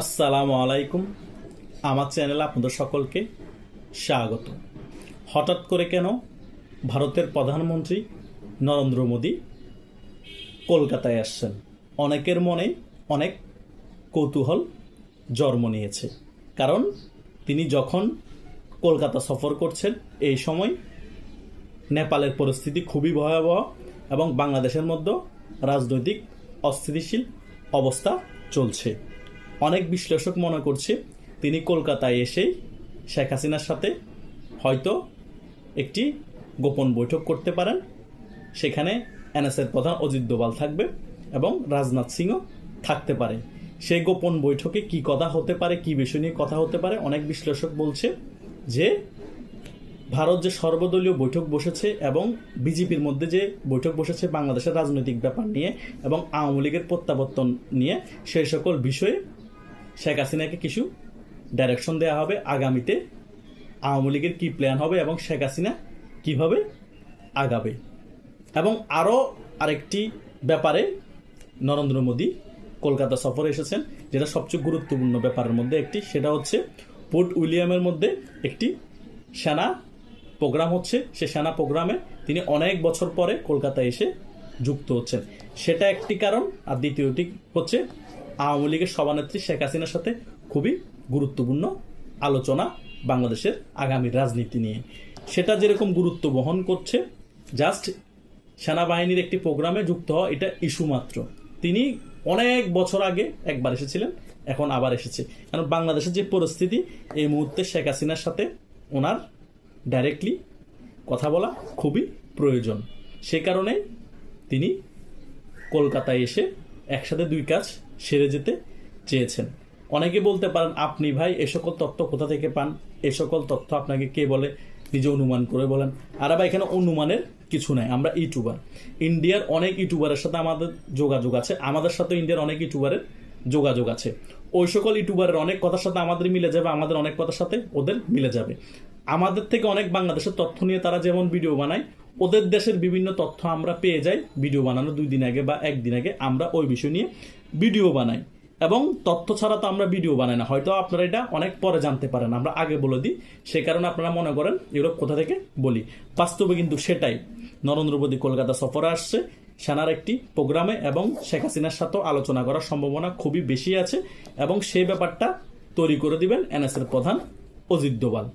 আসসালামু আলাইকুম। আমার চ্যানেলে আপনাদের সকলকে স্বাগত। হঠাৎ করে কেন ভারতের প্রধানমন্ত্রী নরেন্দ্র মোদী কলকাতায় আসছেন? অনেকের মনে অনেক কৌতূহল জন্ম নিয়েছে। কারণ তিনি যখন কলকাতা সফর করছেন, এই সময় নেপালের পরিস্থিতি খুবই ভয়াবহ এবং বাংলাদেশের মধ্যে রাজনৈতিক অস্থিতিশীল অবস্থা চলছে। অনেক বিশ্লেষক মনে করছে তিনি কলকাতায় এসেই শেখ হাসিনার সাথে হয়তো একটি গোপন বৈঠক করতে পারেন। সেখানে এনএসের প্রধান অজিত দোভাল থাকবে এবং রাজনাথ সিংও থাকতে পারে। সেই গোপন বৈঠকে কি কথা হতে পারে, কি বিষয় নিয়ে কথা হতে পারে, অনেক বিশ্লেষক বলছে যে ভারত যে সর্বদলীয় বৈঠক বসেছে এবং বিজেপির মধ্যে যে বৈঠক বসেছে বাংলাদেশের রাজনৈতিক ব্যাপার নিয়ে এবং আওয়ামী লীগের প্রত্যাবর্তন নিয়ে, সেই সকল বিষয়ে শেখ হাসিনাকে কিছু ডাইরেকশন দেওয়া হবে আগামীতে। আওয়ামী লীগের কী প্ল্যান হবে এবং শেখ হাসিনা কীভাবে আগাবে? এবং আরও আরেকটি ব্যাপারে নরেন্দ্র মোদী কলকাতা সফরে এসেছেন, যেটা সবচেয়ে গুরুত্বপূর্ণ ব্যাপারের মধ্যে একটি, সেটা হচ্ছে পোর্ট উইলিয়ামের মধ্যে একটি সেনা প্রোগ্রাম হচ্ছে। সে সেনা প্রোগ্রামে তিনি অনেক বছর পরে কলকাতায় এসে যুক্ত হচ্ছেন। সেটা একটি কারণ, আর দ্বিতীয়টি হচ্ছে আওয়ামী লীগের সভানেত্রী শেখ হাসিনার সাথে খুবই গুরুত্বপূর্ণ আলোচনা বাংলাদেশের আগামী রাজনীতি নিয়ে। সেটা যেরকম গুরুত্ব বহন করছে জাস্ট সেনাবাহিনীর একটি প্রোগ্রামে যুক্ত হওয়া এটা ইস্যু মাত্র। তিনি অনেক বছর আগে একবার এসেছিলেন, এখন আবার এসেছে। কারণ বাংলাদেশের যে পরিস্থিতি, এই মুহূর্তে শেখ হাসিনার সাথে ওনার ডাইরেক্টলি কথা বলা খুবই প্রয়োজন। সে কারণে তিনি কলকাতায় এসে একসাথে দুই কাজ সেরে যেতে চেয়েছেন। অনেকে বলতে পারেন, আপনি ভাই, এ সকল তথ্য কোথা থেকে পান? এ সকল তথ্য আপনাকে কে বলে? নিজে অনুমান করে বলেন। আর ভাই, এখানে অনুমানের কিছু নাই, আমরা ইউটিউবার। ইন্ডিয়ার অনেক ইউটিউবারের সাথে আমাদের যোগাযোগ আছে, আমাদের সাথে ইন্ডিয়ার অনেক ইউটিউবারের যোগাযোগ আছে। ওই সকল ইউটিউবারের অনেক কথার সাথে আমাদের মিলে যাবে, আমাদের অনেক কথার সাথে ওদের মিলে যাবে। আমাদের থেকে অনেক বাংলাদেশের তথ্য নিয়ে তারা যেমন ভিডিও বানায়, ওদের দেশের বিভিন্ন তথ্য আমরা পেয়ে যাই ভিডিও বানানোর দুই দিন আগে বা একদিন আগে আমরা ওই বিষয় নিয়ে ভিডিও বানাই। এবং তথ্য ছাড়া তো আমরা ভিডিও বানাই না। হয়তো আপনারা এটা অনেক পরে জানতে পারেন, আমরা আগে বলে দিই। সে কারণে আপনারা মনে করেন, এগুলো কোথা থেকে বলি? বাস্তবে কিন্তু সেটাই। নরেন্দ্র মোদী কলকাতা সফরে আসছে। সেনার একটি প্রোগ্রামে এবং শেখ হাসিনার সাথেও আলোচনা করার সম্ভাবনা খুবই বেশি আছে। এবং সেই ব্যাপারটা তৈরি করে দিবেন এনএসের প্রধান অজিত দোভাল।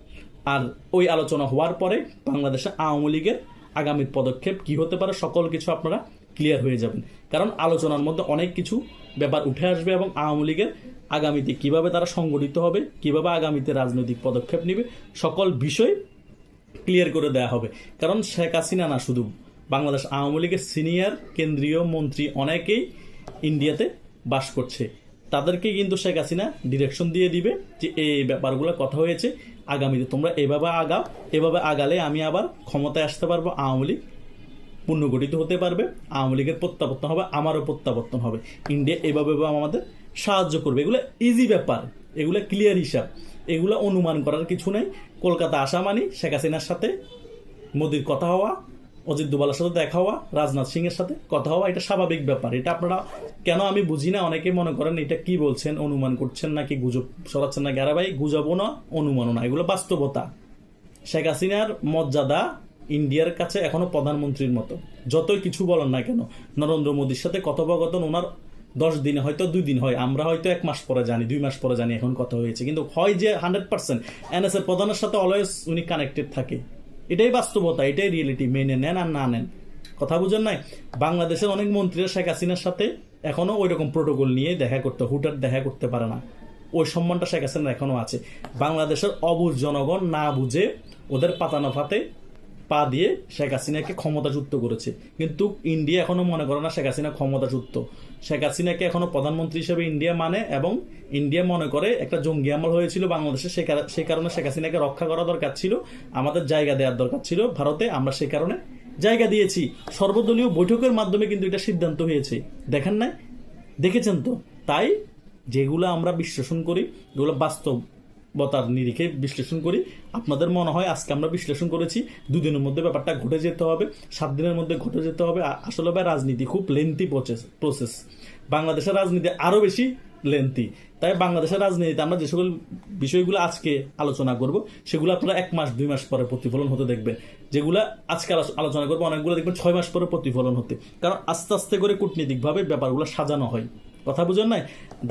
আর ওই আলোচনা হওয়ার পরে বাংলাদেশে আওয়ামী লীগের আগামী পদক্ষেপ কি হতে পারে, সকল কিছু আপনারা ক্লিয়ার হয়ে যাবেন। কারণ আলোচনার মধ্যে অনেক কিছু ব্যাপার উঠে আসবে এবং আওয়ামী লীগের আগামীতে কীভাবে তারা সংগঠিত হবে, কীভাবে আগামীতে রাজনৈতিক পদক্ষেপ নেবে, সকল বিষয় ক্লিয়ার করে দেওয়া হবে। কারণ শেখ হাসিনা না শুধু বাংলাদেশ আওয়ামী লীগের সিনিয়র কেন্দ্রীয় মন্ত্রী অনেকেই ইন্ডিয়াতে বাস করছে। তাদেরকে কিন্তু শেখ হাসিনা ডিরেকশন দিয়ে দিবে যে এই ব্যাপারগুলো কথা হয়েছে, আগামীতে তোমরা এভাবে আগাও, এভাবে আগালে আমি আবার ক্ষমতায় আসতে পারব আওয়ামী লীগ পুনর্গঠিত হতে পারবে, আওয়ামী লীগের প্রত্যাবর্তন হবে, আমারও প্রত্যাবর্তন হবে। ইন্ডিয়া এভাবে আমাদের সাহায্য করবে। এগুলো ইজি ব্যাপার, এগুলো ক্লিয়ার হিসাব। এগুলো অনুমান করার কিছু নেই। কলকাতা আসা মানি শেখ হাসিনার সাথে মোদির কথা হওয়া, অজিত দুবালার সাথে দেখা হওয়া, রাজনাথ সিং এর সাথে কথা হওয়া, এটা স্বাভাবিক ব্যাপার। এটা আপনারা, কেন আমি বুঝি না? অনেকে মনে করেন, এটা কি বলছেন? অনুমান করছেন নাকি? গুজব সরাচ্ছেন না ভাই, গুজবও না, অনুমানও না। এগুলো বাস্তবতা। শেখ হাসিনার মর্যাদা ইন্ডিয়ার কাছে এখনও প্রধানমন্ত্রীর মতো। যতই কিছু বলেন না কেন, নরেন্দ্র মোদীর সাথে কথোপকথন ওনার দশ দিনে হয়তো দুই দিন হয়। আমরা হয়তো এক মাস পরে জানি, দুই মাস পরে জানি এখন কথা হয়েছে। কিন্তু হয় যে হান্ড্রেড পার্সেন্ট এনএসএর প্রধানের সাথে অলওয়েজ উনি কানেক্টেড থাকে। এটাই বাস্তবতা, এটাই রিয়েলিটি মেনে নেন আর না নেন। কথা বুঝেন নাই? বাংলাদেশের অনেক মন্ত্রীরা শেখ হাসিনার সাথে এখনও ওই রকম প্রোটোকল নিয়ে দেখা করতে হুটার দেখা করতে পারে না। ওই সম্মানটা শেখ হাসিনার এখনও আছে। বাংলাদেশের অবুজ জনগণ না বুঝে ওদের পাতানো ফাতে পা দিয়ে শেখ হাসিনাকে ক্ষমতাযুক্ত করেছে। কিন্তু ইন্ডিয়া এখনও মনে করে না শেখ হাসিনা ক্ষমতাযুক্ত শেখ হাসিনাকে এখনও প্রধানমন্ত্রী হিসেবে ইন্ডিয়া মানে এবং ইন্ডিয়া মনে করে একটা জঙ্গি আমল হয়েছিল বাংলাদেশে। সে কারণে শেখ হাসিনাকে রক্ষা করা দরকার ছিল, আমাদের জায়গা দেওয়ার দরকার ছিল। ভারতে আমরা সেই কারণে জায়গা দিয়েছি। সর্বদলীয় বৈঠকের মাধ্যমে কিন্তু এটা সিদ্ধান্ত হয়েছে। দেখেন নাই? দেখেছেন তো? তাই যেগুলো আমরা বিশ্লেষণ করি এগুলো বাস্তবতার নিরিখে বিশ্লেষণ করি। আপনাদের মনে হয় আজকে আমরা বিশ্লেষণ করেছি, দুদিনের মধ্যে ব্যাপারটা ঘটে যেতে হবে, সাত দিনের মধ্যে ঘটে যেতে হবে। আসলে ভাই, রাজনীতি খুব লেন্থি প্রসেস প্রসেস বাংলাদেশের রাজনীতি আরও বেশি লেন্থি তাই বাংলাদেশের রাজনীতিতে আমরা যে সকল বিষয়গুলো আজকে আলোচনা করব, সেগুলো আপনারা এক মাস, দুই মাস পরে প্রতিফলন হতে দেখবেন। যেগুলো আজকে আলোচনা করব, অনেকগুলো দেখবেন ছয় মাস পরে প্রতিফলন হতে। কারণ আস্তে আস্তে করে কূটনীতিকভাবে ব্যাপারগুলো সাজানো হয়। কথা বুঝেন নাই?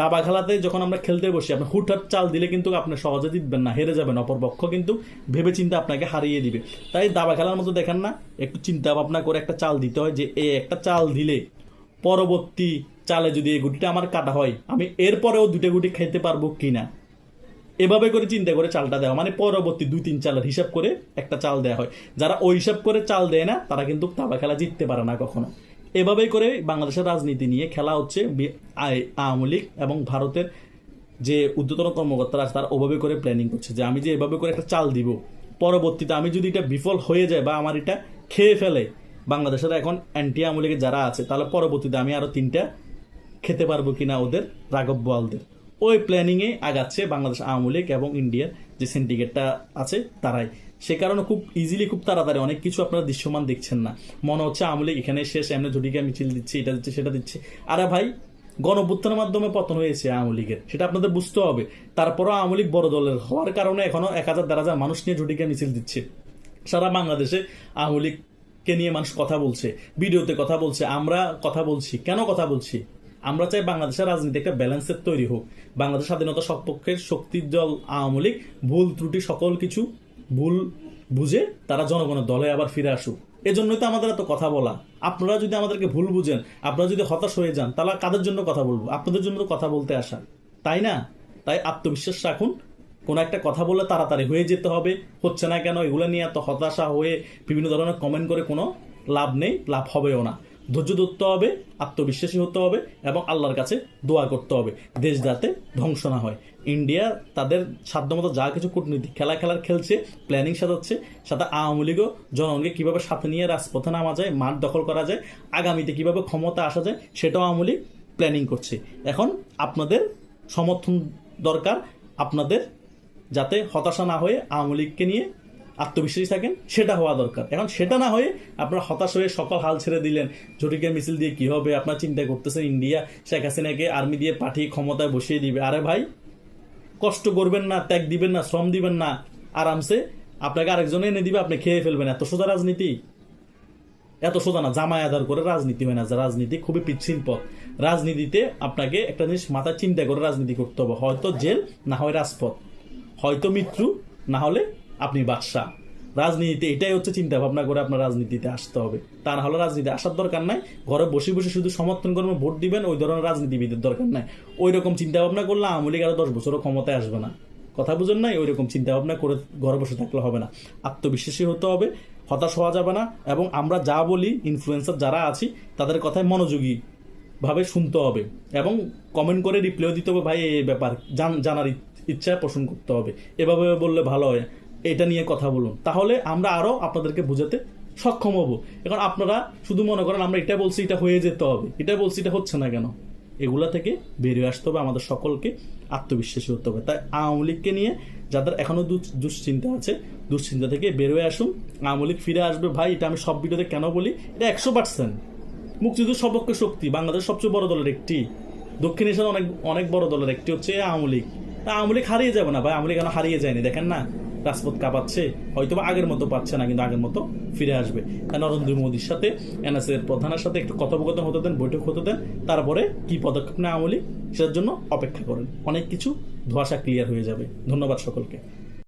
দাবা খেলাতে যখন আমরা খেলতে বসি, আপনি হুটহাট চাল দিলে কিন্তু আপনি সহজে জিতবেন না, হেরে যাবেন। অপরপক্ষ কিন্তু ভেবে চিন্তা আপনাকে হারিয়ে দিবে। তাই দাবা খেলার মতো দেখেন না, একটু চিন্তা ভাবনা করে একটা চাল দিতে হয় যে, এ একটা চাল দিলে পরবর্তী চালে যদি এই গুটিটা আমার কাটা হয়, আমি এরপরেও দুটো গুটি খেতে পারব কিনা? এভাবে করে চিন্তা করে চালটা দেওয়া মানে পরবর্তী দুই তিন চালের হিসাব করে একটা চাল দেওয়া হয়। যারা ওই হিসাব করে চাল দেয় না, তারা কিন্তু দাবা খেলা জিততে পারে না কখনো। এভাবেই করে বাংলাদেশের রাজনীতি নিয়ে খেলা হচ্ছে আওয়ামী লীগ এবং ভারতের যে উদ্যতন কর্মকর্তারা আছে, তারা ওভাবে করে প্ল্যানিং করছে যে আমি যে এভাবে করে একটা চাল দিব, পরবর্তীতে আমি যদি এটা বিফল হয়ে যায় বা আমার এটা খেয়ে ফেলে, বাংলাদেশের এখন অ্যান্টি আওয়ামী লীগের যারা আছে, তাহলে পরবর্তীতে আমি আরও তিনটা খেতে পারব কিনা ওদের রাঘব বোয়ালদের। ওই প্ল্যানিংয়ে আগাচ্ছে বাংলাদেশ আওয়ামী লীগ এবং ইন্ডিয়ার যে সিন্ডিকেটটা আছে, তারাই। সে কারণে খুব ইজিলি খুব তাড়াতাড়ি অনেক কিছু আপনারা দৃশ্যমান দেখছেন না। মনে হচ্ছে আওয়ামী লীগ এখানে শেষ, এমনি ঝুটিকা মিছিল দিচ্ছে, এটা দিচ্ছে, সেটা দিচ্ছে। আরে ভাই গণভ্যুত্থানের মাধ্যমে পতন হয়েছে আওয়ামী লীগের, সেটা আপনাদের বুঝতে হবে। তারপরও আওয়ামী লীগ বড় দলের, হওয়ার কারণে এখনও এক হাজার, দেড় হাজার মানুষ নিয়ে ঝুটিকা মিছিল দিচ্ছে। সারা বাংলাদেশে আওয়ামী লীগকে নিয়ে মানুষ কথা বলছে, ভিডিওতে কথা বলছে, আমরা কথা বলছি। কেন কথা বলছি? আমরা চাই বাংলাদেশের রাজনীতি একটা ব্যালেন্সের তৈরি হোক। বাংলাদেশ স্বাধীনতা সপক্ষের শক্তির দল আওয়ামী লীগ, ভুল ত্রুটি সকল কিছু ভুল বুঝে তারা জনগণের দলে আবার ফিরে আসুক। এজন্যই তো আমাদের এত কথা বলা। আপনারা যদি আমাদেরকে ভুল বুঝেন, আপনারা যদি হতাশ হয়ে যান, তাহলে কাদের জন্য কথা বলব? আপনাদের জন্য তো কথা বলতে আসা। তাই না? তাই আত্মবিশ্বাস রাখুন। কোনো একটা কথা বললে তাড়াতাড়ি হয়ে যেতে হবে। হচ্ছে না কেন, এগুলো নিয়ে এত হতাশা হয়ে বিভিন্ন ধরনের কমেন্ট করে কোনো লাভ নেই, লাভ হবেও না। ধৈর্য ধরতে হবে, আত্মবিশ্বাসী হতে হবে এবং আল্লাহর কাছে দোয়া করতে হবে। দেশ যাতে ধ্বংস না হয়। ইন্ডিয়া তাদের সাধ্যমতো যা কিছু কূটনীতি খেলা খেলার খেলছে প্ল্যানিং সাজাচ্ছে, সাথে আওয়ামী লীগও জনগণকে কীভাবে সাথে নিয়ে রাজপথে নামা যায়, মাঠ দখল করা যায়, আগামীতে কীভাবে ক্ষমতা আসা যায়, সেটাও আওয়ামী লীগ প্ল্যানিং করছে। এখন আপনাদের সমর্থন দরকার, আপনাদের যাতে হতাশা না হয়ে আওয়ামী লীগকে নিয়ে আত্মবিশ্বাসী থাকেন, সেটা হওয়া দরকার। এখন সেটা না হয়ে আপনারা হতাশ হয়ে সকল হাল ছেড়ে দিলেন, ঝটিকা মিছিল দিয়ে কি হবে, আপনার চিন্তা করতেছেন ইন্ডিয়া, শেখ হাসিনাকে আর্মি দিয়ে পাঠিয়ে ক্ষমতায় বসিয়ে দিবে। আরে ভাই, কষ্ট করবেন না, ত্যাগ দিবেন না, শ্রম দিবেন না, আরামসে আপনাকে আরেকজনে এনে দিবে, আপনি খেয়ে ফেলবেন। এত সোজা রাজনীতি? এত সোজা না জামায় আধার করে রাজনীতি হয় না রাজনীতি খুবই পিচ্ছিল পথ। রাজনীতিতে আপনাকে একটা জিনিস মাথায় চিন্তা করে রাজনীতি করতে হবে। হয়তো জেল, না হয় রাজপথ। হয়তো মৃত্যু, না হলে আপনি বাদশাহ রাজনীতিতে এটাই হচ্ছে চিন্তা ভাবনা করে আপনার রাজনীতিতে আসতে হবে। তা না হলে রাজনীতি আসার দরকার নাই। ঘরে বসে বসে শুধু সমর্থন করবেন ভোট দিবেন, ওই ধরনের রাজনীতিবিদের দরকার নাই। ওই রকম চিন্তা ভাবনা করলে আওয়ামী লীগ আরও দশ বছরও ক্ষমতায় আসবে না। কথা বুঝেন নাই? ওই রকম চিন্তা ভাবনা করে ঘরে বসে থাকলে হবে না। আত্মবিশ্বাসী হতে হবে, হতাশ হওয়া যাবে না এবং আমরা যা বলি ইনফ্লুয়েন্সার যারা আছি, তাদের কথায় মনোযোগী ভাবে শুনতে হবে এবং কমেন্ট করে রিপ্লাইও দিতে হবে, ভাই এই ব্যাপার, জান- জানার ইচ্ছা পোষণ করতে হবে। এভাবে বললে ভালো হয়। এটা নিয়ে কথা বলুন। তাহলে আমরা আরও আপনাদেরকে বুঝাতে সক্ষম হব। এখন আপনারা শুধু মনে করেন, আমরা এটা বলছি, এটা হয়ে যেতে হবে। এটা বলছি, এটা হচ্ছে না কেন? এগুলা থেকে বেরিয়ে আসতে হবে আমাদের সকলকে আত্মবিশ্বাসী হতে হবে। তাই আওয়ামী লীগকে নিয়ে যাদের এখনও দুশ্চিন্তা আছে, দুশ্চিন্তা থেকে বেরোয় আসুন। আওয়ামী লীগ ফিরে আসবে। ভাই, এটা আমি সব ভিডিওতে কেন বলি? এটা একশো পার্সেন্ট মুক্তিযুদ্ধ সপক্ষে শক্তি। বাংলাদেশ সবচেয়ে বড় দলের একটি। দক্ষিণ এশিয়ার অনেক অনেক বড় দলের একটি হচ্ছে আওয়ামী লীগ। আওয়ামী লীগ হারিয়ে যাবে না ভাই? আওয়ামী লীগ কেন হারিয়ে যায়নি, দেখেন না? রাজপথ কাঁপাচ্ছে হয়তো বা আগের মতো পাচ্ছে না, কিন্তু আগের মতো ফিরে আসবে। নরেন্দ্র মোদীর সাথে এনএসএর প্রধানের সাথে একটু কথোপকথন হতে দেন, বৈঠক হতে দেন, তারপরে কি পদক্ষেপ নেওয়া বলি সেটার জন্য অপেক্ষা করেন। অনেক কিছু ধোয়াশা ক্লিয়ার হয়ে যাবে। ধন্যবাদ সকলকে।